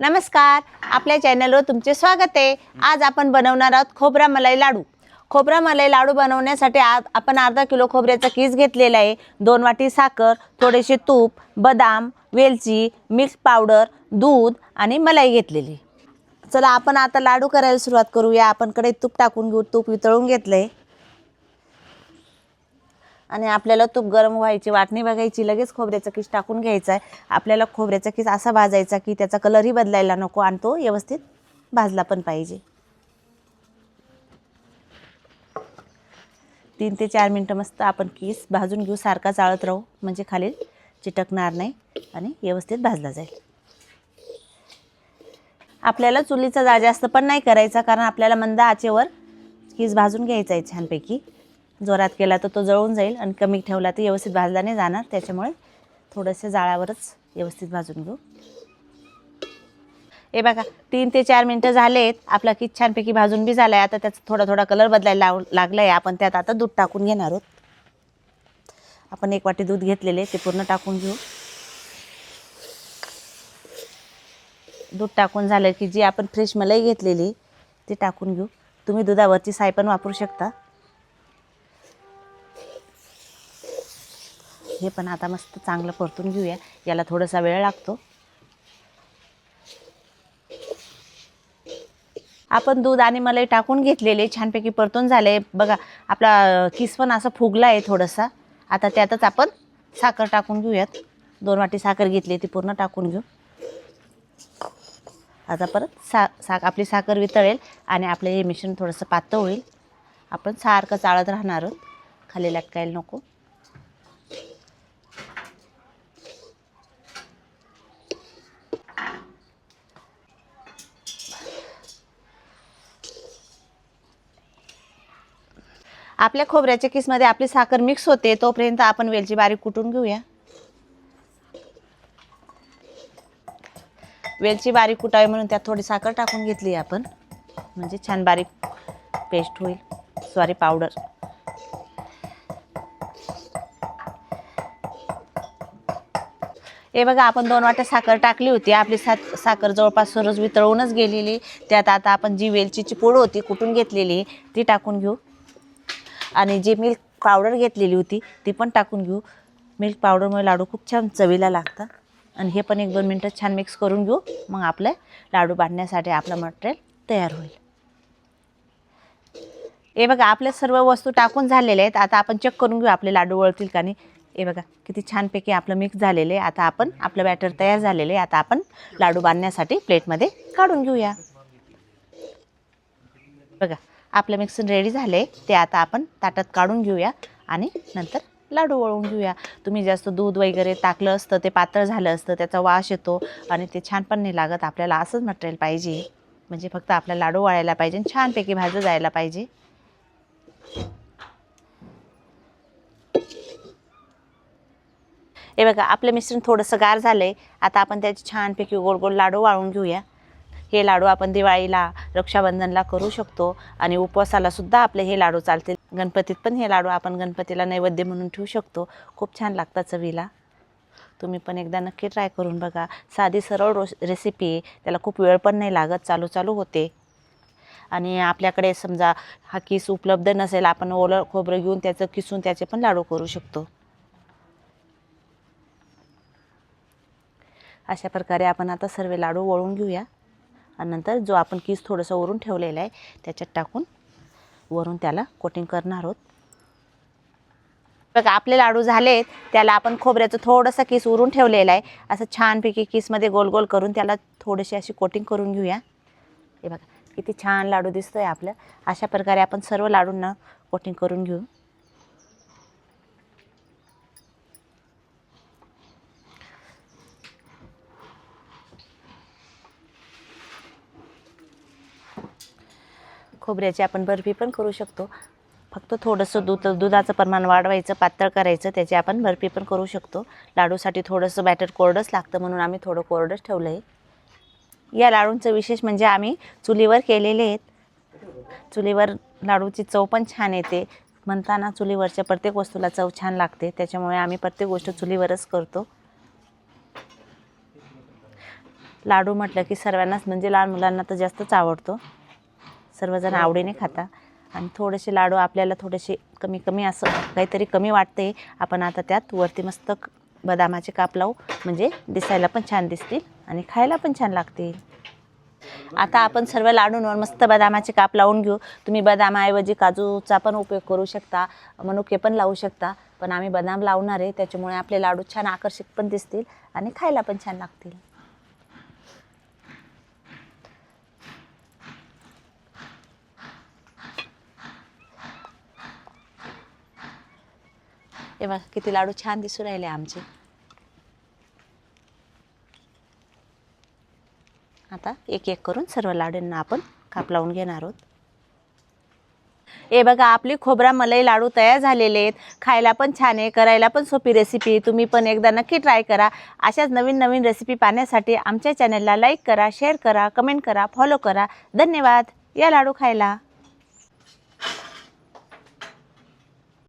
नमस्कार. आपल्या चॅनलवर तुमचे स्वागत आहे. आज आपण बनवणार आहोत खोबरा मलाई लाडू. खोबरा मलाई लाडू बनवण्यासाठी आज आपण अर्धा किलो खोबऱ्याचा किस घेतलेला आहे. दोन वाटी साखर थोडेसे तूप बदाम वेलची मिक्स पावडर दूध आणि मलाई घेतलेली. चला आपण आता लाडू करायला सुरुवात करूया. आपणकडे तूप टाकून घेऊ. तूप वितळून घेतलं आहे आणि आपल्याला तूप गरम व्हायची वाटणी बघायची लगेच खोबऱ्याचा किस टाकून घ्यायचा आहे आपल्याला खोबऱ्याचा किस असा भाजायचा की त्याचा कलरही बदलायला नको आणि तो व्यवस्थित भाजला पण पाहिजे. तीन ते चार मिनटं मस्त आपण किस भाजून घेऊ सारखा चाळत राहू. म्हणजे खाली चिटकणार नाही आणि व्यवस्थित भाजला जाईल. आपल्याला चुलीचा जा जास्त पण नाही करायचा कारण आपल्याला मंद आचेवर किस भाजून घ्यायचा आहे छानपैकी. जोरात केला तर तो जळून जाईल आणि कमी ठेवला तर व्यवस्थित भाजला नाही जाणार. त्याच्यामुळे थोडंसं जाळावरच व्यवस्थित भाजून घेऊ. हे बघा तीन ते चार मिनटं झालेत. आपला की छानपैकी भाजून बी झाला आहे आता त्याचा थोडा थोडा कलर बदलायला लाव लागला आहे आपण त्यात आता दूध टाकून घेणार आहोत. आपण एक वाटी दूध घेतलेले ते पूर्ण टाकून घेऊ. दूध टाकून झालं की जी आपण फ्रेश मलाई घेतलेली ती टाकून घेऊ. तुम्ही दुधावरची साय पण वापरू शकता. हे पण आता मस्त चांगलं परतून घेऊया. याला थोडासा वेळ लागतो. आपण दूध आणि मलाई टाकून घेतलेले छानपैकी परतून झाले. बघा आपला किस पण असा फुगला आहे थोडासा. आता त्यातच आपण साखर टाकून घेऊयात. दोन वाटी साखर घेतली ती पूर्ण टाकून घेऊ. आता परत सा सा आपली साखर वितळेल आणि आपलं हे मिश्रण थोडंसं पातळ होईल. आपण सारखं चाळत राहणार आहोत. खाली लटकायला नको. आपल्या खोबऱ्याच्या किसमध्ये आपली साखर मिक्स होते तोपर्यंत आपण वेलची बारीक कुटून घेऊया. वेलची बारीक कुटावी म्हणून त्यात थोडी साखर टाकून घेतली आपण. म्हणजे छान बारीक पेस्ट होईल. सॉरी पावडर हे बघा आपण दोन वाट्या साखर टाकली होती. आपली सा साखर जवळपास सरस वितळूनच गेलेली. त्यात आता आपण जी वेलचीची पूड होती कुटून घेतलेली ती टाकून घेऊ. आणि जी मिल्क पावडर घेतलेली होती ती पण टाकून घेऊ. मिल्क पावडरमुळे लाडू खूप छान चवीला लागतात. आणि हे पण एक दोन मिनटं छान मिक्स करून घेऊ. मग आपलं लाडू बांधण्यासाठी आपलं मटेरियल तयार होईल. हे बघा आपल्या सर्व वस्तू टाकून झालेल्या आहेत. आता आपण चेक करून घेऊ आपले लाडू वळतील का नाही. हे बघा किती छानपैकी आपलं मिक्स झालेलं आहे. आता आपण आपलं बॅटर तयार झालेलं आहे. आता आपण लाडू बांधण्यासाठी प्लेटमध्ये काढून घेऊया. बघा आपलं मिक्सर रेडी झालं आहे ते आता आपण ताटात काढून घेऊया आणि नंतर लाडू वळून घेऊया. तुम्ही जास्त दूध वगैरे टाकलं असतं ते पातळ झालं असतं त्याचा वास येतो आणि ते छान पण नाही लागत. आपल्याला असंच मटेरियल पाहिजे. म्हणजे फक्त आपला लाडू वाळायला पाहिजे आणि छानपैकी भाजं जायला पाहिजे. हे बघा आपलं मिश्रण थोडंसं गार झालं आहे आता आपण त्याचे छानपैकी गोल गोल लाडू वाळून घेऊया. हे लाडू आपण दिवाळीला रक्षाबंधनला करू शकतो आणि उपवासाला सुद्धा आपले हे लाडू चालतील. गणपतीत पण हे लाडू आपण गणपतीला नैवेद्य म्हणून ठेवू शकतो. खूप छान लागतात चवीला. तुम्ही पण एकदा नक्की ट्राय करून बघा. साधी सरळ रोस रेसिपी आहे. त्याला खूप वेळ पण नाही लागत. चालू चालू होते. आणि आपल्याकडे समजा हा किस उपलब्ध नसेल आपण ओलं खोबरं घेऊन त्याचं किसून त्याचे पण लाडू करू शकतो. अशा प्रकारे आपण आता सर्व लाडू वळून घेऊया. आणि नंतर जो आपण कीस थोडंसं वरून ठेवलेला आहे त्याच्यात टाकून वरून त्याला कोटिंग करणार आहोत. बघा आपले लाडू झालेत त्याला आपण खोबऱ्याचं थोडंसं किस उरून ठेवलेला आहे. असं छानपैकी किसमध्ये गोल गोल करून त्याला थोडीशी अशी कोटिंग करून घेऊया. हे बघा किती छान लाडू दिसतोय आपलं. अशा प्रकारे आपण सर्व लाडूंना कोटिंग करून घेऊ. खोबऱ्याची आपण बर्फी पण करू शकतो. फक्त थोडंसं दूध दुधाचं प्रमाण वाढवायचं पातळ करायचं त्याची आपण बर्फी पण करू शकतो. लाडूसाठी थोडंसं बॅटर कोरडंच लागतं म्हणून आम्ही थोडं कोरडंच ठेवलं आहे या लाडूंचं विशेष म्हणजे आम्ही चुलीवर केलेले आहेत. चुलीवर लाडूची चव पण छान येते. म्हणताना चुलीवरच्या प्रत्येक वस्तूला चव छान लागते. त्याच्यामुळे आम्ही प्रत्येक गोष्ट चुलीवरच करतो. लाडू म्हटलं की सर्वांनाच म्हणजे लहान मुलांना तर जास्तच आवडतो. सर्वजण आवडीने खाता. आणि थोडेसे लाडू आपल्याला थोडेसे कमी कमी असं काहीतरी कमी वाटते. आपण आता त्यात वरती मस्त बदामाचे काप लावू. म्हणजे दिसायला पण छान दिसतील आणि खायला पण छान लागतील. आता आपण सर्व लाडूंवर मस्त बदामाचे काप लावून घेऊ. तुम्ही बदामाऐवजी काजूचा पण उपयोग करू शकता. मनुके पण लावू शकता. पण आम्ही बदाम लावणार आहे. त्याच्यामुळे आपले लाडू छान आकर्षक पण दिसतील आणि खायला पण छान लागतील. हे बघा किती लाडू छान दिसू राहिले आमचे. आता एक एक करून सर्व लाडूंना आपण काप लावून घेणार आहोत. हे बघा आपली खोबरा मलाई लाडू तयार झालेले आहेत. खायला पण छान आहे करायला पण सोपी रेसिपी तुम्ही पण एकदा नक्की ट्राय करा. अशाच नवीन नवीन रेसिपी पाहण्यासाठी आमच्या चॅनलला लाईक करा शेअर करा कमेंट करा फॉलो करा. धन्यवाद. या लाडू खायला.